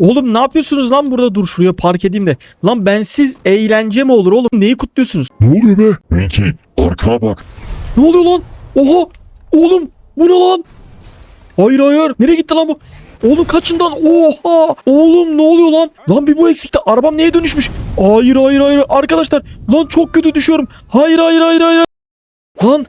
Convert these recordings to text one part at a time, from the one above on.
Oğlum ne yapıyorsunuz lan burada dur şuraya park edeyim de. Lan bensiz eğlence mi olur oğlum? Neyi kutluyorsunuz? Ne oluyor be? Ricky arkana bak. Ne oluyor lan? Oha! Oğlum bu ne lan? Hayır hayır. Nereye gitti lan bu? Oğlum kaçından? Oha! Oğlum ne oluyor lan? Lan bir bu eksikti. Arabam neye dönüşmüş? Hayır hayır hayır. Arkadaşlar lan çok kötü düşüyorum. Hayır hayır hayır hayır. Lan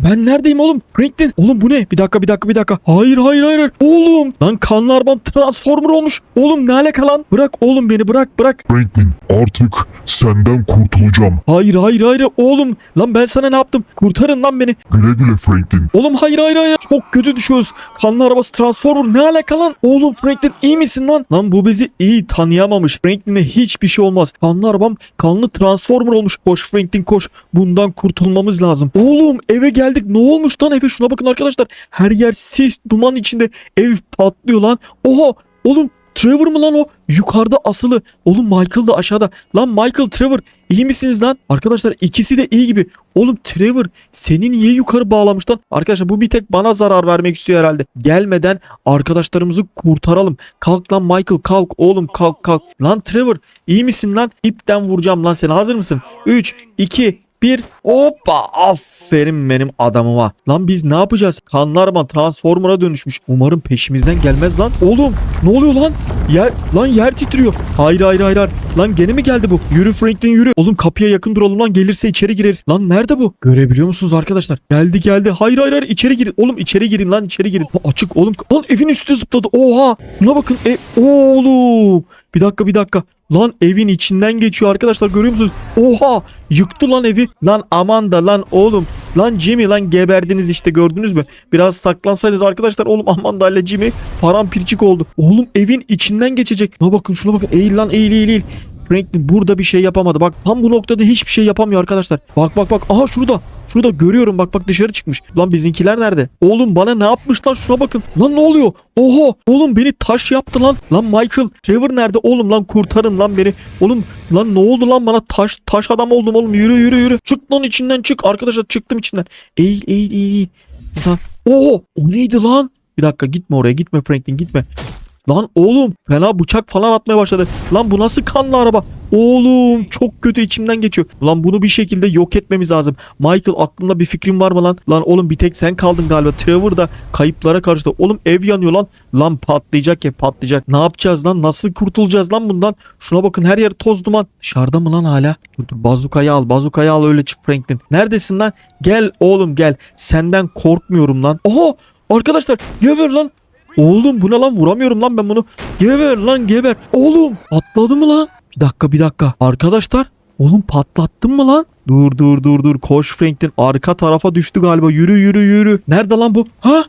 ben neredeyim oğlum? Franklin. Oğlum bu ne? Bir dakika bir dakika bir dakika. Hayır hayır hayır. Oğlum. Lan kanlı arabam transformer olmuş. Oğlum ne alaka lan? Bırak oğlum beni bırak bırak. Franklin artık senden kurtulacağım. Hayır hayır hayır. Oğlum. Lan ben sana ne yaptım? Kurtarın lan beni. Güle güle Franklin. Oğlum hayır hayır hayır. Çok kötü düşüyoruz. Kanlı arabası Transformer ne alaka lan? Oğlum Franklin iyi misin lan? Lan bu bizi iyi tanıyamamış. Franklin'e hiçbir şey olmaz. Kanlı arabam kanlı Transformer olmuş. Koş Franklin koş. Bundan kurtulmamız lazım. Oğlum eve geldik. Ne olmuş lan eve? Şuna bakın arkadaşlar. Her yer sis duman içinde. Ev patlıyor lan. Oha oğlum Trevor mı lan o? Yukarıda asılı. Oğlum Michael da aşağıda. Lan Michael, Trevor iyi misiniz lan? Arkadaşlar ikisi de iyi gibi. Oğlum Trevor seni niye yukarı bağlamış lan? Arkadaşlar bu bir tek bana zarar vermek istiyor herhalde. Gelmeden arkadaşlarımızı kurtaralım. Kalk lan Michael kalk oğlum kalk kalk. Lan Trevor iyi misin lan? İpten vuracağım lan seni. Hazır mısın? 3, 2, bir hoppa aferin benim adamıma. Lan biz ne yapacağız? Kanlı araba transformer'a dönüşmüş. Umarım peşimizden gelmez lan. Oğlum ne oluyor lan? Yer lan yer titriyor. Hayır hayır hayır. hayır. Lan gene mi geldi bu? Yürü Franklin yürü. Oğlum kapıya yakın duralım lan gelirse içeri gireriz. Lan nerede bu? Görebiliyor musunuz arkadaşlar? Geldi geldi. Hayır hayır hayır içeri girin. Oğlum içeri girin lan içeri girin. Lan açık oğlum. Lan evin üstü zıpladı. Oha. Şuna bakın. E, oğlum. Bir dakika bir dakika. Lan evin içinden geçiyor arkadaşlar görüyor musunuz? Oha yıktı lan evi. Lan aman da lan oğlum. Lan Jimmy lan geberdiniz işte gördünüz mü? Biraz saklansaydınız arkadaşlar oğlum aman da ile Jimmy paramparçık oldu. Oğlum evin içinden geçecek. Şuna bakın şuna bakın eğil lan eğil eğil eğil. Franklin burada bir şey yapamadı. Bak tam bu noktada hiçbir şey yapamıyor arkadaşlar. Bak bak bak. Aha şurada. Şurada görüyorum bak bak dışarı çıkmış. Lan bizimkiler nerede? Oğlum bana ne yapmış lan şuna bakın. Lan ne oluyor? Oha oğlum beni taş yaptı lan. Lan Michael Trevor nerede? Oğlum lan kurtarın lan beni. Oğlum lan ne oldu lan bana taş taş adam oldum oğlum. Yürü yürü yürü. Çık lan içinden çık. Arkadaşlar çıktım içinden. Eğil eğil eğil. eğil. Oho o neydi lan? Bir dakika gitme oraya gitme Franklin gitme. Lan oğlum fena bıçak falan atmaya başladı. Lan bu nasıl kanlı araba? Oğlum çok kötü içimden geçiyor. Lan bunu bir şekilde yok etmemiz lazım. Michael aklında bir fikrin var mı lan? Lan oğlum bir tek sen kaldın galiba. Trevor da kayıplara karıştı. Oğlum ev yanıyor lan. Lan patlayacak ya patlayacak. Ne yapacağız lan? Nasıl kurtulacağız lan bundan? Şuna bakın her yer toz duman. Dışarıda mı lan hala? Dur dur bazukayı al. Bazukayı al öyle çık Franklin. Neredesin lan? Gel oğlum gel. Senden korkmuyorum lan. Oha arkadaşlar geber lan. Oğlum bu ne lan vuramıyorum lan ben bunu. Geber lan geber. Oğlum atladı mı lan? Bir dakika bir dakika. Arkadaşlar oğlum patlattın mı lan? Dur dur dur dur koş Franklin arka tarafa düştü galiba yürü yürü yürü. Nerede lan bu? Ha?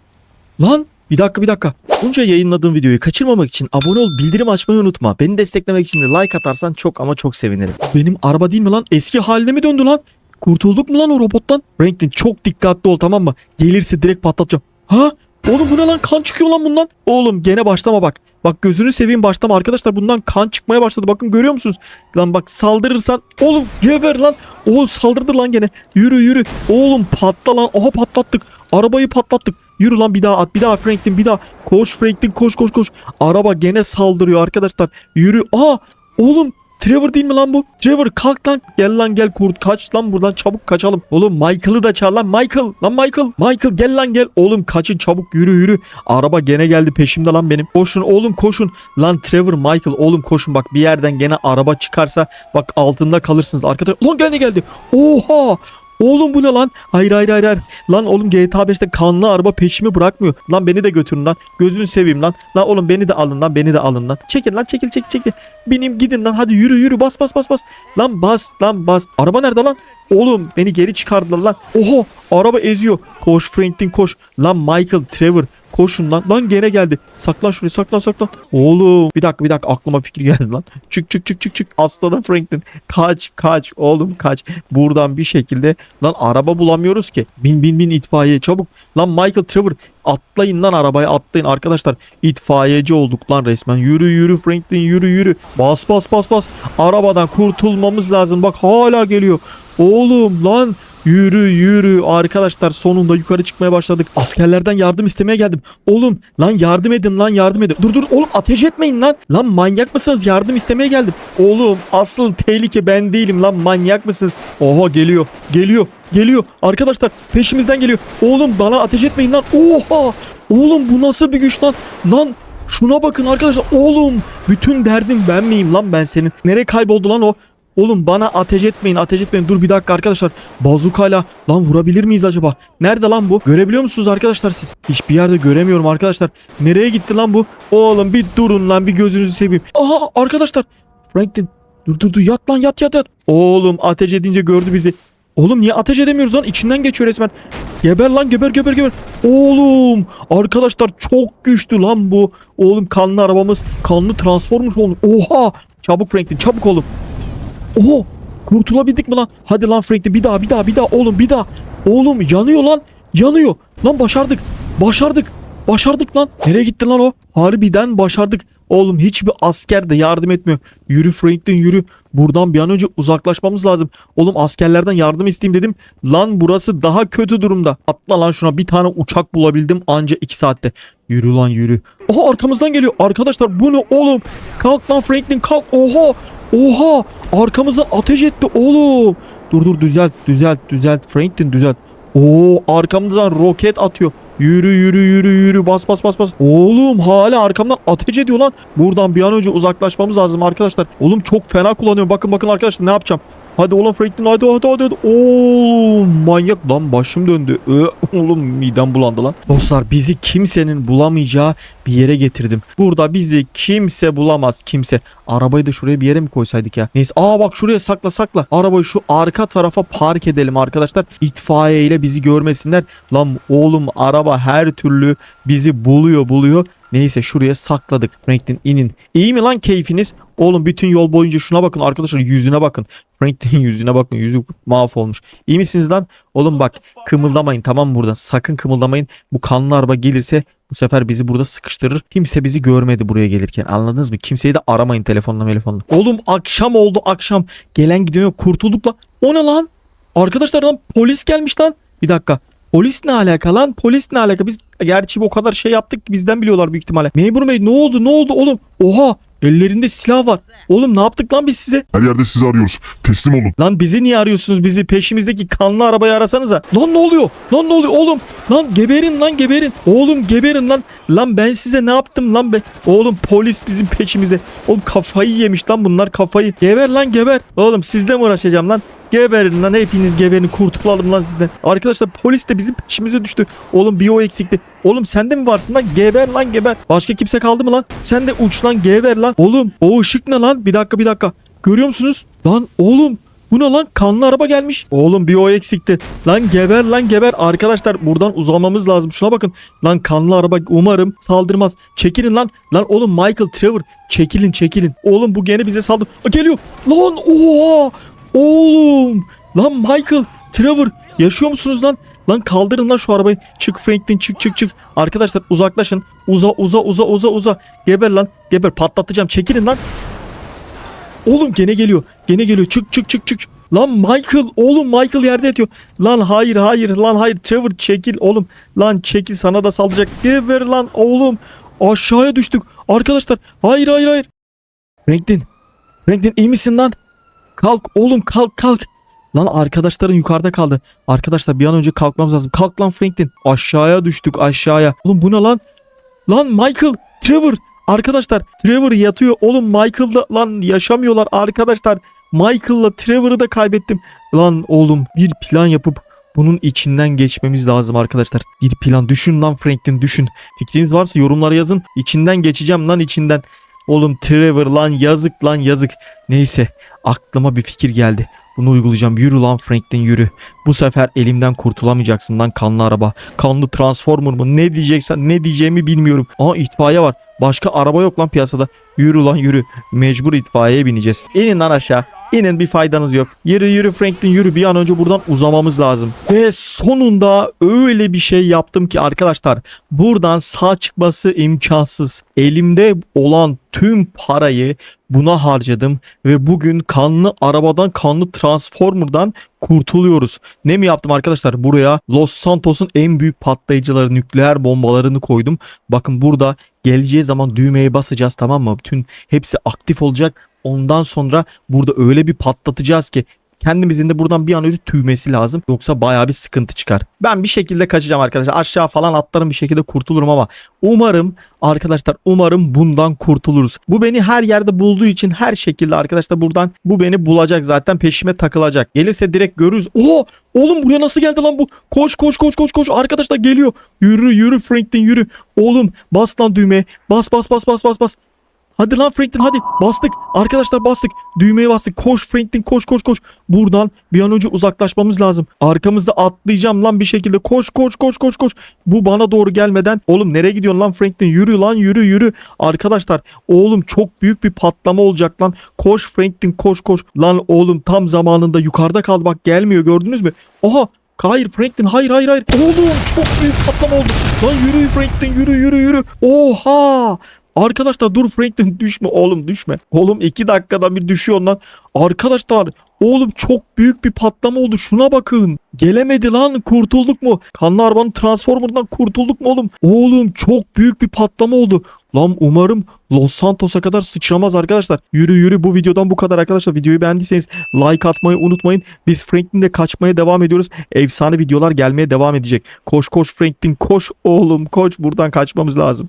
Lan bir dakika bir dakika. Bunca yayınladığım videoyu kaçırmamak için abone ol bildirim açmayı unutma. Beni desteklemek için de like atarsan çok ama çok sevinirim. Benim araba değil mi lan? Eski haline mi döndü lan? Kurtulduk mu lan o robottan? Franklin çok dikkatli ol tamam mı? Gelirse direkt patlatacağım. Ha? Oğlum bu ne lan kan çıkıyor lan bundan. Oğlum gene başlama bak. Bak gözünü seveyim başlama arkadaşlar bundan kan çıkmaya başladı. Bakın görüyor musunuz? Lan bak saldırırsan oğlum geber lan. Oğlum saldırdı lan gene. Yürü yürü. Oğlum patla lan. Oha patlattık. Arabayı patlattık. Yürü lan bir daha at. Bir daha Franklin bir daha. Koş Franklin koş koş koş. Araba gene saldırıyor arkadaşlar. Yürü. Aa oğlum Trevor değil mi lan bu? Trevor kalk lan. Gel lan gel kurt. Kaç lan buradan çabuk kaçalım. Oğlum Michael'ı da çağır lan. Michael. Lan Michael. Michael gel lan gel. Oğlum kaçın çabuk yürü yürü. Araba gene geldi peşimde lan benim. Koşun oğlum koşun. Lan Trevor Michael oğlum koşun bak bir yerden gene araba çıkarsa bak altında kalırsınız. Arkadaşlar lan geldi geldi. Oha. Oğlum bu ne lan? Hayır hayır hayır. Lan oğlum GTA 5'te kanlı araba peşimi bırakmıyor. Lan beni de götürün lan. Gözünü seveyim lan. Lan oğlum beni de alın lan. Beni de alın lan. Çekil lan çekil çekil çekil. Benim gidin lan. Hadi yürü yürü bas bas bas bas. Lan bas lan bas. Araba nerede lan? Oğlum beni geri çıkardılar lan. Oho araba eziyor. Koş Franklin koş. Lan Michael Trevor Koşun lan. Lan gene geldi. Saklan şuraya saklan saklan. Oğlum bir dakika bir dakika aklıma fikir geldi lan. Çık çık çık çık çık. Aslanım Franklin. Kaç kaç oğlum kaç. Buradan bir şekilde lan araba bulamıyoruz ki. Bin bin bin itfaiye çabuk. Lan Michael Trevor atlayın lan arabaya atlayın arkadaşlar. İtfaiyeci olduk lan resmen. Yürü yürü Franklin yürü yürü. Bas bas bas bas. Arabadan kurtulmamız lazım. Bak hala geliyor. Oğlum lan Yürü yürü arkadaşlar sonunda yukarı çıkmaya başladık. Askerlerden yardım istemeye geldim. Oğlum lan yardım edin lan yardım edin. Dur dur oğlum ateş etmeyin lan. Lan manyak mısınız yardım istemeye geldim. Oğlum asıl tehlike ben değilim lan manyak mısınız? Oha geliyor geliyor geliyor. Arkadaşlar peşimizden geliyor. Oğlum bana ateş etmeyin lan. Oha oğlum bu nasıl bir güç lan. Lan şuna bakın arkadaşlar. Oğlum bütün derdim ben miyim lan ben senin. Nereye kayboldu lan o? Oğlum bana ateş etmeyin ateş etmeyin. Dur bir dakika arkadaşlar. Bazukayla lan vurabilir miyiz acaba? Nerede lan bu? Görebiliyor musunuz arkadaşlar siz? Hiçbir yerde göremiyorum arkadaşlar. Nereye gitti lan bu? Oğlum bir durun lan bir gözünüzü seveyim. Aha arkadaşlar. Franklin dur dur dur yat lan yat yat yat. Oğlum ateş edince gördü bizi. Oğlum niye ateş edemiyoruz lan? İçinden geçiyor resmen. Geber lan geber geber geber. Oğlum arkadaşlar çok güçlü lan bu. Oğlum kanlı arabamız kanlı transformmuş oğlum. Oha çabuk Franklin çabuk oğlum. Oho kurtulabildik mi lan? Hadi lan Franklin bir daha bir daha bir daha oğlum bir daha. Oğlum yanıyor lan yanıyor. Lan başardık başardık başardık lan. Nereye gitti lan o? Harbiden başardık. Oğlum hiçbir asker de yardım etmiyor. Yürü Franklin yürü. Buradan bir an önce uzaklaşmamız lazım. Oğlum askerlerden yardım isteyeyim dedim. Lan burası daha kötü durumda. Atla lan şuna bir tane uçak bulabildim anca 2 saatte. Yürü lan yürü. Oha arkamızdan geliyor. Arkadaşlar bu ne oğlum? Kalk lan Franklin kalk. Oha. Oha. Arkamızdan ateş etti oğlum. Dur dur düzelt düzelt düzelt Franklin düzelt. Oo arkamızdan roket atıyor. Yürü yürü yürü yürü bas bas bas bas. Oğlum hala arkamdan ateş ediyor lan. Buradan bir an önce uzaklaşmamız lazım arkadaşlar. Oğlum çok fena kullanıyorum. Bakın bakın arkadaşlar ne yapacağım. Hadi oğlum Franklin hadi hadi hadi. hadi. Oo manyak lan başım döndü. Ö, oğlum midem bulandı lan. Dostlar bizi kimsenin bulamayacağı bir yere getirdim. Burada bizi kimse bulamaz kimse. Arabayı da şuraya bir yere mi koysaydık ya? Neyse aa bak şuraya sakla sakla. Arabayı şu arka tarafa park edelim arkadaşlar. İtfaiye ile bizi görmesinler. Lan oğlum araba her türlü bizi buluyor buluyor. Neyse şuraya sakladık. Franklin inin. İyi mi lan keyfiniz? Oğlum bütün yol boyunca şuna bakın arkadaşlar yüzüne bakın. Franklin'in yüzüne bakın. Yüzü mahvolmuş. İyi misiniz lan? Oğlum bak kımıldamayın tamam mı buradan? Sakın kımıldamayın. Bu kanlı araba gelirse bu sefer bizi burada sıkıştırır. Kimse bizi görmedi buraya gelirken. Anladınız mı? Kimseyi de aramayın telefonla telefonla. Oğlum akşam oldu akşam. Gelen gidiyor. Kurtulduk lan. O ne lan? Arkadaşlar lan polis gelmiş lan. Bir dakika. Polis ne alaka lan? Polis ne alaka? Biz gerçi o kadar şey yaptık ki bizden biliyorlar büyük ihtimalle. Memur bey ne oldu? Ne oldu oğlum? Oha! Ellerinde silah var. Oğlum ne yaptık lan biz size? Her yerde sizi arıyoruz. Teslim olun. Lan bizi niye arıyorsunuz? Bizi peşimizdeki kanlı arabayı arasanıza. Lan ne oluyor? Lan ne oluyor oğlum? Lan geberin lan geberin. Oğlum geberin lan. Lan ben size ne yaptım lan be? Oğlum polis bizim peşimizde. Oğlum kafayı yemiş lan bunlar kafayı. Geber lan geber. Oğlum sizle mi uğraşacağım lan? Geberin lan hepiniz geberin kurtulalım lan sizden. Arkadaşlar polis de bizim peşimize düştü. Oğlum bir o eksikti. Oğlum sen de mi varsın lan? Geber lan geber. Başka kimse kaldı mı lan? Sen de uç lan geber lan. Oğlum o ışık ne lan? Bir dakika bir dakika. Görüyor musunuz? Lan oğlum bu ne lan? Kanlı araba gelmiş. Oğlum bir o eksikti. Lan geber lan geber. Arkadaşlar buradan uzamamız lazım. Şuna bakın. Lan kanlı araba umarım saldırmaz. Çekilin lan. Lan oğlum Michael Trevor. Çekilin çekilin. Oğlum bu gene bize saldır. Aa, Geliyor. Lan oha. Oğlum. Lan Michael Trevor. Yaşıyor musunuz lan? Lan kaldırın lan şu arabayı. Çık Franklin çık çık çık. Arkadaşlar uzaklaşın. Uza uza uza uza uza. Geber lan. Geber patlatacağım. Çekilin lan. Oğlum gene geliyor. Gene geliyor. Çık çık çık çık. Lan Michael oğlum Michael yerde yatıyor. Lan hayır hayır lan hayır Trevor çekil oğlum. Lan çekil sana da saldıracak. Geber lan oğlum. Aşağıya düştük. Arkadaşlar hayır hayır hayır. Franklin. Franklin iyi misin lan? Kalk oğlum kalk kalk. Lan arkadaşların yukarıda kaldı. Arkadaşlar bir an önce kalkmamız lazım. Kalk lan Franklin. Aşağıya düştük aşağıya. Oğlum bu ne lan? Lan Michael, Trevor. Arkadaşlar Trevor yatıyor. Oğlum Michael'la lan yaşamıyorlar arkadaşlar. Michael'la Trevor'ı da kaybettim. Lan oğlum bir plan yapıp bunun içinden geçmemiz lazım arkadaşlar. Bir plan düşün lan Franklin düşün. Fikriniz varsa yorumlara yazın. İçinden geçeceğim lan içinden. Oğlum Trevor lan yazık lan yazık. Neyse aklıma bir fikir geldi. Bunu uygulayacağım. Yürü lan Franklin yürü. Bu sefer elimden kurtulamayacaksın lan kanlı araba. Kanlı transformer mı? Ne diyeceksen ne diyeceğimi bilmiyorum. Aa itfaiye var. Başka araba yok lan piyasada. Yürü lan yürü. Mecbur itfaiyeye bineceğiz. İnin lan aşağı. İnin bir faydanız yok. Yürü yürü Franklin yürü bir an önce buradan uzamamız lazım. Ve sonunda öyle bir şey yaptım ki arkadaşlar buradan sağ çıkması imkansız. Elimde olan tüm parayı buna harcadım ve bugün kanlı arabadan kanlı transformerdan kurtuluyoruz. Ne mi yaptım arkadaşlar? Buraya Los Santos'un en büyük patlayıcıları nükleer bombalarını koydum. Bakın burada geleceği zaman düğmeye basacağız tamam mı? Bütün hepsi aktif olacak. Ondan sonra burada öyle bir patlatacağız ki kendimizin de buradan bir an önce tüymesi lazım. Yoksa bayağı bir sıkıntı çıkar. Ben bir şekilde kaçacağım arkadaşlar. Aşağı falan atlarım bir şekilde kurtulurum ama umarım arkadaşlar umarım bundan kurtuluruz. Bu beni her yerde bulduğu için her şekilde arkadaşlar buradan bu beni bulacak zaten peşime takılacak. Gelirse direkt görürüz. Oo oğlum buraya nasıl geldi lan bu? Koş koş koş koş koş arkadaşlar geliyor. Yürü yürü Franklin yürü. Oğlum bas lan düğmeye. Bas bas bas bas bas bas. Hadi lan Franklin hadi bastık. Arkadaşlar bastık. Düğmeye bastık. Koş Franklin koş koş koş. Buradan bir an önce uzaklaşmamız lazım. Arkamızda atlayacağım lan bir şekilde. Koş koş koş koş koş. Bu bana doğru gelmeden. Oğlum nereye gidiyorsun lan Franklin? Yürü lan yürü yürü. Arkadaşlar oğlum çok büyük bir patlama olacak lan. Koş Franklin koş koş. Lan oğlum tam zamanında yukarıda kaldı bak gelmiyor gördünüz mü? Oha Hayır Franklin hayır hayır hayır. Oğlum çok büyük patlama oldu. Lan yürü Franklin yürü yürü yürü. Oha. Arkadaşlar dur Franklin düşme oğlum düşme. Oğlum iki dakikada bir düşüyor lan. Arkadaşlar oğlum çok büyük bir patlama oldu şuna bakın. Gelemedi lan kurtulduk mu? Kanlı arabanın transformerından kurtulduk mu oğlum? Oğlum çok büyük bir patlama oldu. Lan umarım Los Santos'a kadar sıçramaz arkadaşlar. Yürü yürü bu videodan bu kadar arkadaşlar. Videoyu beğendiyseniz like atmayı unutmayın. Biz Franklin'le kaçmaya devam ediyoruz. Efsane videolar gelmeye devam edecek. Koş koş Franklin koş oğlum koş buradan kaçmamız lazım.